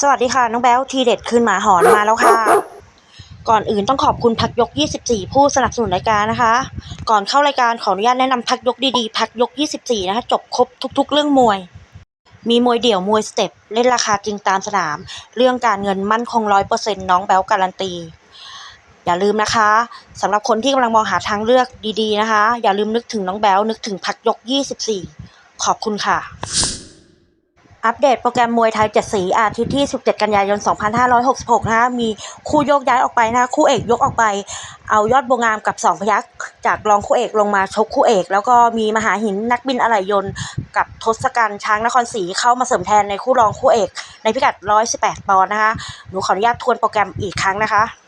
สวัสดีค่ะ น้องแบ๊วทีเด็ดคืนหมาหอนมาแล้วค่ะ ก่อนอื่นต้องขอบคุณพักยก 24 ผู้สนับสนุนรายการนะคะ ก่อนเข้ารายการขออนุญาตแนะนำพักยกดีๆพักยก 24 นะคะ จบครบทุก ๆ เรื่องมวย มีมวยเดี่ยวมวยสเต็ปเล่นราคาจริงตามสนาม เรื่องการเงินมั่นคงร้อยเปอร์เซ็นต์น้องแบ๊วการันตี อย่าลืมนะคะสำหรับคนที่กำลังมองหาทางเลือกดีๆนะคะ อย่าลืมนึกถึงน้องแบ๊วนึกถึงพักยก 24 ขอบคุณค่ะ อัปเดตโปรแกรมมวยไทยเจ็ดสีอาทิตย์ที่ 17 กันยายน 2566 นะคะมีคู่โยกย้ายออกไปนะคะคู่เอกยกออกไป เอายอดบวงามกับสองพยักจากรองคู่เอกลงมาชกคู่เอก แล้วก็มีมหาหินนักบินอะไหล่ยนต์กับทศกัณฐ์ช้างนครศรีเข้ามาเสริมแทนในคู่รองคู่เอก ในพิกัด 118 ปอนด์นะคะ หนูขออนุญาตทวนโปรแกรมอีกครั้งนะคะ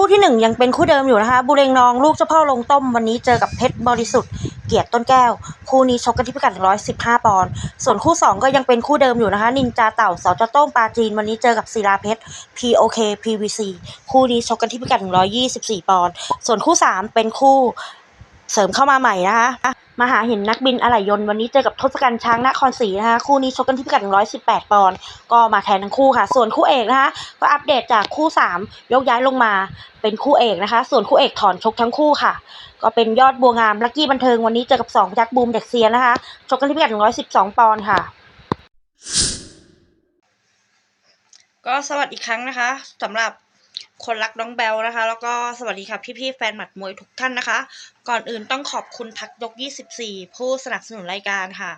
คู่ที่หนึ่งยังเป็นคู่เดิมอยู่นะคะ บุเรงนองลูกเจ้าพ่อลงต้มวันนี้เจอกับเพชรบริสุทธิ์เกียรติต้นแก้ว คู่นี้ชกกันที่พิกัด 115 ปอนด์ส่วนคู่สองก็ยังเป็นคู่เดิมอยู่นะคะ นินจาเต่าสาจโต้มปลาจีนวันนี้เจอกับศิลาเพชร POK PVC คู่นี้ชกกันที่พิกัด 124 ปอนด์ส่วนคู่สามเป็นคู่เสริมเข้ามาใหม่นะคะ มาหาเหินนักบินอะไหล่ยนต์วันนี้เจอกับทศกัณฐ์ช้างนครศรีนะคะคู่นี้ชกกันที่พิกัด 118 ปอนด์ก็มาแทนทั้งคู่ค่ะ ส่วนคู่เอกนะคะก็อัปเดตจากคู่ 3 ยกย้ายลงมาเป็นคู่เอกนะคะ ส่วนคู่เอกถอนชกทั้งคู่ค่ะ ก็เป็นยอดบัวงามลักกี้บันเทิงวันนี้เจอกับ2ยักษ์บูมเด็กเซียนนะคะชกกันที่พิกัด 112 ปอนด์ค่ะก็สวัสดีอีกครั้งนะคะสำหรับ คนรักน้องแบลนะคะ แล้วก็สวัสดีค่ะพี่ๆแฟนหมัดมวยทุกท่านนะคะ ก่อนอื่นต้องขอบคุณพักยก 24 ผู้สนับสนุนรายการค่ะ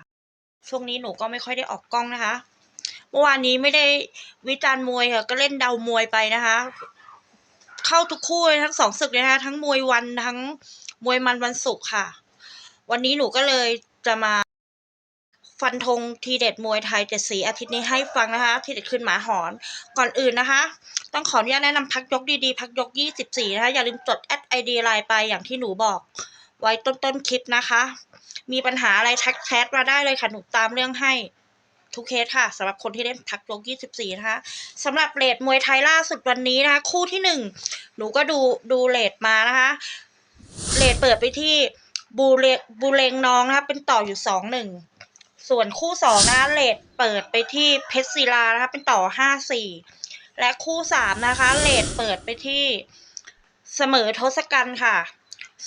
ช่วงนี้หนูก็ไม่ค่อยได้ออกกล้องนะคะ เมื่อวานนี้ไม่ได้วิจารณ์มวยค่ะก็เล่นเดามวยไปนะคะ เข้าทุกคู่ทั้งสองศึกเลยนะคะทั้งมวยวันทั้งมวยมันวันศุกร์ค่ะ วันนี้หนูก็เลยจะมา ฟันธงทีเด็ดมวยไทยเจ็ดสีอาทิตย์นี้ให้ฟังนะคะทีเด็ดขึ้นหมาหอน ก่อนอื่นนะคะ ต้องขออนุญาตแนะนำพักยกดีๆ พักยก 24 นะคะ อย่าลืมจดแอดไอดีไลน์ไปอย่างที่หนูบอก ไว้ต้นๆคลิปนะคะ มีปัญหาอะไรทักแชทมาได้เลยค่ะ หนูตามเรื่องให้ทุกเคสค่ะสำหรับคนที่เล่นพักยก 24 นะคะสำหรับเลทมวยไทยล่าสุดวันนี้นะคะ คู่ที่หนึ่งหนูก็ดูดูเลทมานะคะเลทเปิดไปที่บูเลบูเลงน้องนะคะเป็นต่ออยู่สองหนึ่ง ส่วนคู่สองนะคะเลดเปิดไปที่เพชรศิลานะคะเป็นต่อห้าสี่และคู่สามนะคะเลดเปิดไปที่เสมอทศกัณฐ์ค่ะ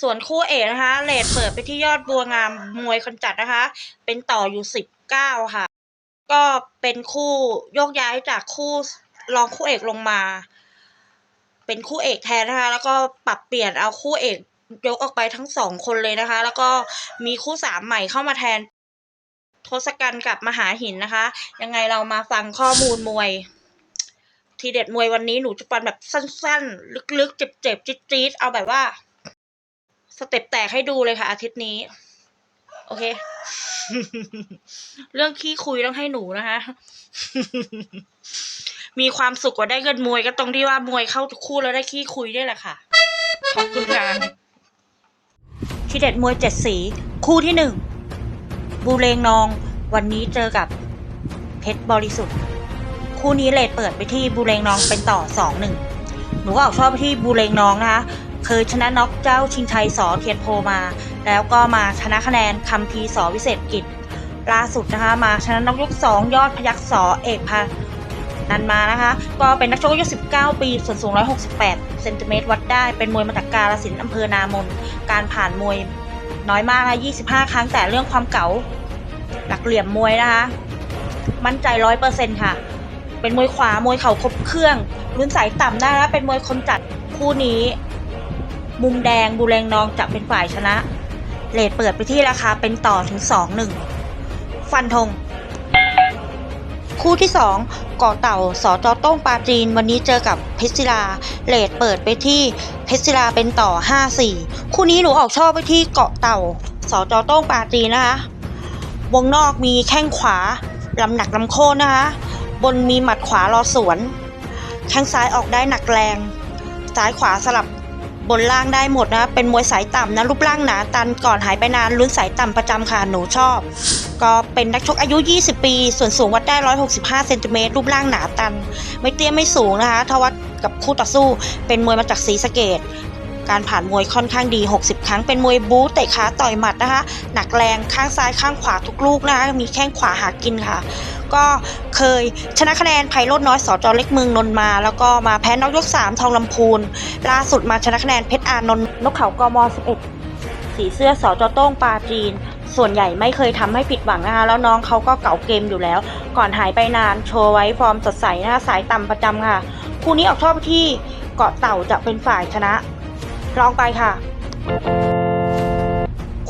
ส่วนคู่เอกนะคะเลดเปิดไปที่ยอดบัวงามมวยคนจัดนะคะ เป็นต่ออยู่สิบเก้าค่ะ ก็เป็นคู่โยกย้ายจากคู่รองคู่เอกลงมา เป็นคู่เอกแทนนะคะ แล้วก็ปรับเปลี่ยนเอาคู่เอกยกออกไปทั้งสองคนเลยนะคะ แล้วก็มีคู่สามใหม่เข้ามาแทน ทศกัณฐ์กับมหาหินนะคะ ยังไงเรามาฟังข้อมูลมวย ทีเด็ดมวยวันนี้หนูจะปันแบบสั้นๆ ลึกๆ เจ็บๆ จี๊ดๆ เอาแบบว่า สเต็ปแตกให้ดูเลยค่ะอาทิตย์นี้ โอเค เรื่องขี้คุยต้องให้หนูนะคะ มีความสุขกว่าได้เงินมวยก็ตรงที่ว่ามวยเข้าคู่แล้วได้ขี้คุยด้วยแหละค่ะ ขอบคุณค่ะทีเด็ดมวยเจ็ดสี คู่ที่หนึ่ง บูเรงนอง วันนี้เจอกับเพชรบริสุทธิ์ คู่นี้เลทเปิดไปที่บูเรงนองเป็นต่อสองหนึ่งหนูก็ออกชอบไปที่บูเรงนองนะคะเคยชนะน็อกเจ้าชิงชัยสอเทียนโพมา แล้วก็มาชนะคะแนนคัมพีร์สอวิเศษกิจล่าสุดนะคะมาชนะน็อกยกสองยอดพยักษ์สอเอกพานันมานะคะ ก็เป็นนักชกอายุ 19 ปี ส่วนสูง 168 เซนติเมตรวัดได้ เป็นมวยมาจากกาลสินอำเภอนามน การผ่านมวย น้อยมากนะ25 ครั้งแต่เรื่องความเก๋าหลักเหลี่ยมมวยนะคะ มั่นใจร้อยเปอร์เซ็นค่ะ เป็นมวยขวามวยเข่าครบเครื่องรุ่นสายต่ำได้นะเป็นมวยคนจัดคู่นี้ มุมแดงบูแรงนองจะเป็นฝ่ายชนะเลทเปิดไปที่ราคาเป็นต่อถึงสองหนึ่งฟันธง คู่ที่สองเกาะเต่าสอจอต้งปาจีน วันนี้เจอกับเพชรศิลาเลทเปิดไปที่เพชรศิลาเป็นต่อห้าสี่คู่นี้หนูออกชอบไปที่เกาะเต่าสอจอต้งปาจีนนะคะ วงนอกมีแข้งขวาลำหนักลำโค่นนะคะ บนมีหมัดขวารอสวน แข้งซ้ายออกได้หนักแรง ซ้ายขวาสลับ บนล่างได้หมดนะ เป็นมวยสายต่ำนะ รูปร่างหนาตันก่อนหายไปนานลุ้นสายต่ำประจำค่ะ หนูชอบ ก็เป็นนักชกอายุ 20 ปี ส่วนสูงวัดได้ 165 เซนติเมตร รูปร่างหนาตัน ไม่เตี้ยไม่สูงนะคะทวัดกับคู่ต่อสู้ เป็นมวยมาจากศรีสะเกดการผ่านมวยค่อนข้างดี 60 ครั้ง เป็นมวยบู๊เตะขาต่อยหมัดนะคะ หนักแรงข้างซ้ายข้างขวาทุกลูกนะคะ มีแข้งขวาหากินค่ะ ก็เคยชนะคะแนนไพโรจน์น้อยสอจอเล็กเมืองนนมา แล้วก็มาแพ้น็อกยก 3 ทองลำพูน ล่าสุดมาชนะคะแนนเพชรอานนท์นกเขากม11 สีเสื้อสอจอโต้งปลาจีน ส่วนใหญ่ไม่เคยทำให้ผิดหวังนะคะแล้วน้องเขาก็เก่าเกมอยู่แล้ว ก่อนหายไปนานโชว์ไว้ฟอร์มสดใสนะคะสายต่ำประจำค่ะคู่นี้ออกชอบที่เกาะเต่าจะเป็นฝ่ายชนะลองไปค่ะ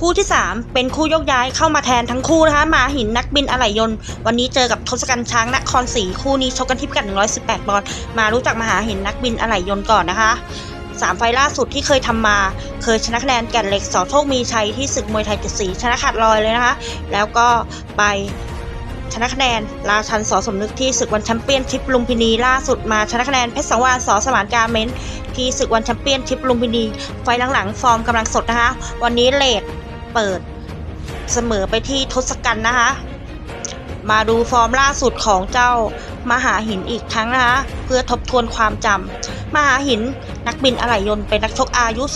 คู่ที่ 3 เป็นคู่ยกย้ายเข้ามาแทนทั้งคู่นะคะมาหินนักบินอะไหล่ยนต์ วันนี้เจอกับทศกัณฐ์ช้างนครศรีคู่นี้ชกกันที่พิกัด 118ปอนด์มารู้จักมหาหินนักบินอะไหล่ยนต์ก่อนนะคะสามไฟล่าสุดที่เคยทำมา เคยชนะคะแนนแก่นเหล็กสอโชคมีชัยที่ศึกมวยไทยเจ็ดสีชนะขาดลอยเลยนะคะ แล้วก็ไปชนะคะแนนราชันสอสมนึกที่ศึกวันแชมเปี้ยนชิพลุมพินีล่าสุดมาชนะคะแนนเพชรสังวานสอสมานการเมนที่ศึกวันแชมเปี้ยนชิพลุมพินี ไฟล์หลังๆฟอร์มกำลังสดนะคะ วันนี้เลด เปิด เสมอไปที่ทศกัณฐ์นะคะ มาดูฟอร์มล่าสุดของเจ้ามหาหินอีกครั้งนะคะ เพื่อทบทวนความจำมหาหินนักบินอะไหล่ยนต์เป็นนักชกอายุ 10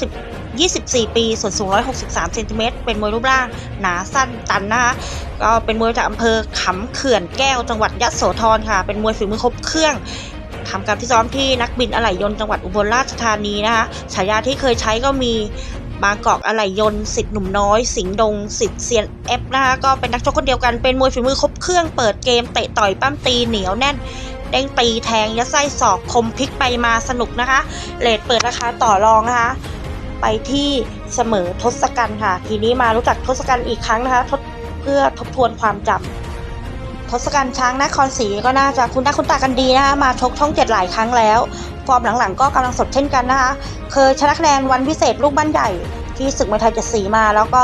24 ปี ส่วนสูง 163 เซนติเมตร เป็นมวยรูปร่าง หนาสั้นตันนะคะ ก็เป็นมวยจากอำเภอขำเขื่อนแก้ว จังหวัดยะโสธรค่ะ เป็นมวยฝีมือครบเครื่องทำการที่ซ้อมที่นักบินอะไหล่ยนต์จังหวัดอุบลราชธานีนะคะ ฉายาที่เคยใช้ก็มี บางกอกอะไหล่ยนสิทธิ์หนุ่มน้อย สิงห์ดง สิทธิ์เซียนเอฟนะคะก็เป็นนักชกคนเดียวกันเป็นมวยฝีมือครบเครื่องเปิดเกมเตะต่อยปั้มตีเหนียวแน่นเด้งตีแทงยัดไส้ศอกคมพลิกไปมาสนุกนะคะเลทเปิดราคาต่อรองนะคะ ไปที่เสมอทศกัณฐ์ค่ะ ทีนี้มารู้จักทศกัณฐ์อีกครั้งนะคะทดเพื่อทบทวนความจำทศกัณฐ์ช้างนครศรีก็น่าจะคุ้นหน้าคุ้นตากันดีนะคะมาชกช่องเจ็ดหลายครั้งแล้ว ฟอร์มหลังๆ ก็กำลังสดเช่นกันนะคะ เคยชนะคะแนนวันพิเศษลูกบ้านใหญ่ที่ศึกมวยไทยเจ็ดสีมา แล้วก็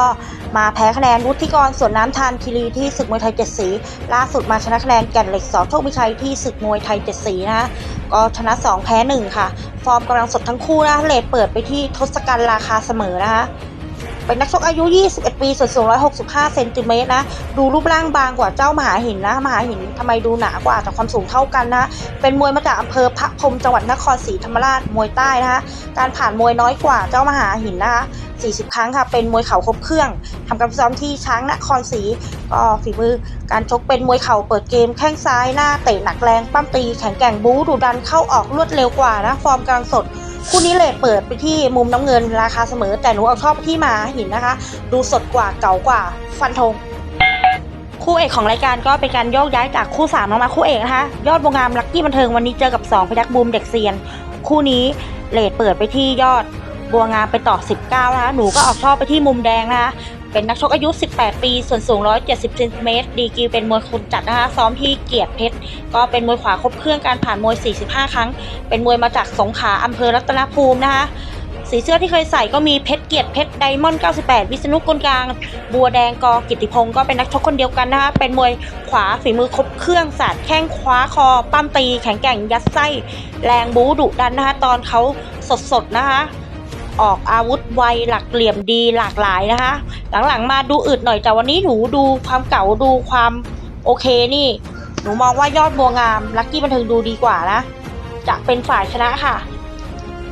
มาแพ้คะแนนวุฒิกรส่วนน้ำทานคีรีที่ศึกมวยไทยเจ็ดสีล่าสุดมาชนะคะแนนแก่นเหล็กสอโชคมิชัยที่ศึกมวยไทยเจ็ดสีนะคะก็ชนะ 2 แพ้ 1 ค่ะ ฟอร์มกำลังสดทั้งคู่นะเลทเปิดไปที่ทศกัณฐ์ราคาเสมอนะคะ เป็นนักชกอายุ 21 ปีส่วนสูง 165 เซนติเมตรนะ ดูรูปร่างบางกว่าเจ้ามหาหินนะ มหาหินทำไมดูหนากว่าแต่ความสูงเท่ากันนะ เป็นมวยมาจากอำเภอพระพรหมจังหวัดนครศรีธรรมราช มวยใต้นะคะ การผ่านมวยน้อยกว่าเจ้ามหาหินนะคะ 40 ครั้งค่ะ เป็นมวยเข่าครบเครื่องทำการซ้อมที่ช้างนครศรี ก็ฝีมือ การชกเป็นมวยเข่าเปิดเกม แข้งซ้ายหน้าเตะหนักแรง ปั้มตี แข็งแกร่งบู๊ดุดัน เข้าออกรวดเร็วกว่านะ ฟอร์มกลังสด คู่นี้เลทเปิดไปที่มุมน้ำเงินราคาเสมอ แต่หนูเอาชอบไปที่มาหินนะคะ ดูสดกว่าเก่ากว่าฟันธงคู่เอกของรายการก็เป็นการโยกย้ายจากคู่3ลงมาคู่เอกนะคะ ยอดวงงามลักกี้บันเทิงวันนี้เจอกับ 2 พยักบูมเด็กเซียน คู่นี้เลทเปิดไปที่ยอดบัวงามไปต่อ 19 นะคะ หนูก็ออกชอบไปที่มุมแดงนะคะ เป็นนักชกอายุ 18 ปี ส่วนสูง 170เซนติเมตร ดีกีเป็นมวยคุนจัดนะคะซ้อมที่เกียรติเพชร ก็เป็นมวยขวาครบเครื่องการผ่านมวย 45 ครั้ง เป็นมวยมาจากสงขลาอำเภอรัตนภูมินะคะสีเสื้อที่เคยใส่ก็มีเพชรเกียรติเพชรไดมอนด์98 วิษณุกลกลาง บัวแดงกอกิติพงศ์ก็เป็นนักชกคนเดียวกันนะคะเป็นมวยขวาฝีมือครบเครื่องสาดแข้งคว้าคอ ปั้มตี แข็งแกร่งยัดไส้ แรงบู๊ดุดันนะคะตอนเขาสดๆนะคะ ออกอาวุธไวหลักเหลี่ยมดีหลากหลายนะคะ หลังๆมาดูอึดหน่อยแต่วันนี้หนูดูความเก่าดูความโอเคนี่ หนูมองว่ายอดบัวงามลักกี้บันเทิงดูดีกว่านะจะเป็นฝ่ายชนะค่ะ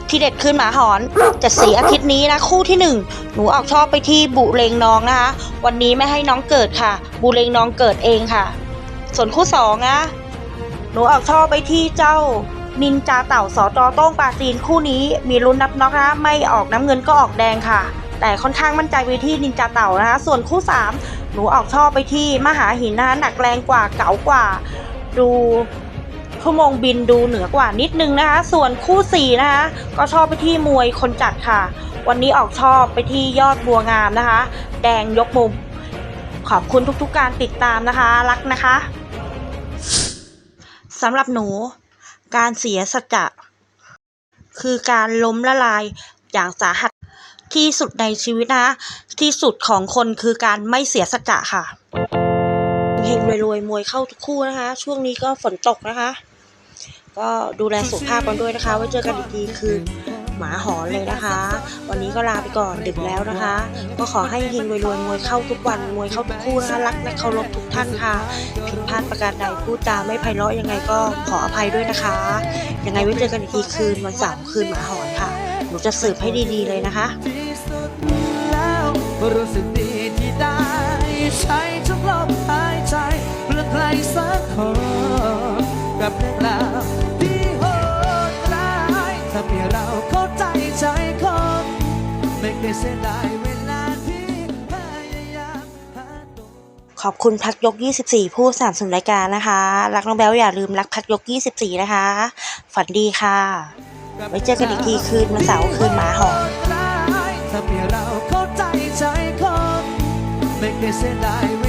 ที่เด็ดขึ้นหมาหอนจะสีอาทิตย์นี้นะ คู่ที่หนึ่งหนูออกชอบไปที่บุเรงน้องนะคะ วันนี้ไม่ให้น้องเกิดค่ะ บุเรงน้องเกิดเองค่ะ ส่วนคู่สองนะหนูออกชอบไปที่เจ้า นินจาเต่าสอจอโต้งปาจีนคู่นี้มีลุ้นนับน็อกนะไม่ออกน้ำเงินก็ออกแดงค่ะ แต่ค่อนข้างมั่นใจไปที่นินจาเต่านะคะ ส่วนคู่ 3 หนูออกชอบไปที่มหาหินนะคะหนักแรงกว่าเก๋ากว่า ดูชั่วโมงบินดูเหนือกว่านิดนึงนะคะ ส่วนคู่4นะคะก็ชอบไปที่มวยคนจัดค่ะ วันนี้ออกชอบไปที่ยอดบัวงามนะคะ แดงยกมุม ขอบคุณทุกๆการติดตามนะคะ รักนะคะสำหรับหนู การเสียสัจจะ คือการล้มละลายอย่างสาหัสที่สุดในชีวิตนะ ที่สุดของคนคือการไม่เสียสัจจะค่ะเฮงรวยๆมวยเข้าทุกคู่นะคะ ช่วงนี้ก็ฝนตกนะคะ ก็ดูแลสุขภาพกันด้วยนะคะ ไว้เจอกันอีกทีคือ หมาหอนเลยนะคะ วันนี้ก็ลาไปก่อนดึกแล้วนะคะ ก็ขอให้เฮงรวยๆมวยเข้าทุกวันมวยเข้าทุกคู่นะคะรักและเคารพทุกท่านค่ะผิดพลาดประการใดพูดจาไม่ไพเราะยังไงก็ขออภัยด้วยนะคะยังไงไว้เจอกันอีกทีคืนวันเสาร์คืนหมาหอนค่ะนูจะสืบให้ดีๆเลยนะคะที่สุดแล้วรู้สึกดีที่ได้ใช้ทุกลมหายใจเพื่อใครสักคนกับเรื่องราว ใจใจคนไม่เคยเสียดายเวลาที่พยายามหาตัว ขอบคุณพักยก 24 ผู้สนับสนุนรายการนะคะ รักน้องแบลอย่าลืมรักพักยก 24 นะคะ ฝันดีค่ะ ไว้เจอกันอีกทีคืนวันเสาร์คืนหมาหอนทำให้เราเข้าใจใจคนไม่เคยเสียดายเว